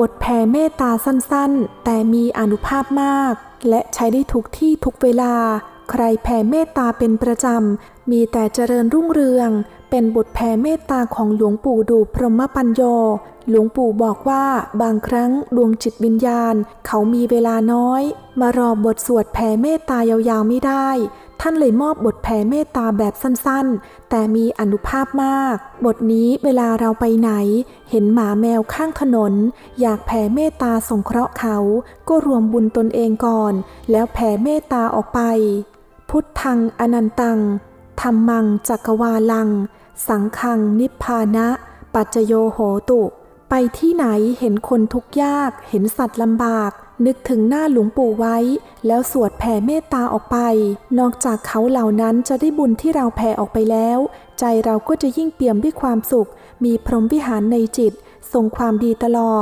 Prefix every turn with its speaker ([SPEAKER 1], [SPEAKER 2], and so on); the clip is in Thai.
[SPEAKER 1] บทแผ่เมตตาสั้นๆ แต่มีอนุภาพมาก และใช้ได้ทุกที่ทุกเวลา ใครแผ่เมตตาเป็นประจำ มีแต่เจริญรุ่งเรือง เป็นบทแผ่เมตตาของหลวงปู่ดูพรหมปัญโย หลวงปู่บอกว่าบางครั้งดวงจิตวิญญาณ เขามีเวลาน้อย มารอบทสวดแผ่เมตตายาวๆไม่ได้ ท่านเลยมอบบทแผ่เมตตาแบบสั้นๆ แต่มีอนุภาพมาก บทนี้เวลาเราไปไหน เห็นหมาแมวข้างถนน อยากแผ่เมตตาสงเคราะห์เขา ก็รวมบุญตนเองก่อน แล้วแผ่เมตตาออกไป พุทธังอนันตังธรรมังจักรวาลัง สังฆังนิพพานะ ปัจจโยโหตุ ไปที่ไหนเห็นคนทุกข์ยาก เห็นสัตว์ลำบาก นึกถึงหน้าหลวงปู่ไว้ แล้วสวดแผ่เมตตาออกไป นอกจากเขาเหล่านั้นจะได้บุญที่เราแผ่ออกไปแล้ว ใจเราก็จะยิ่งเปี่ยมด้วยความสุข มีพรหมวิหารในจิตส่งความดีตลอด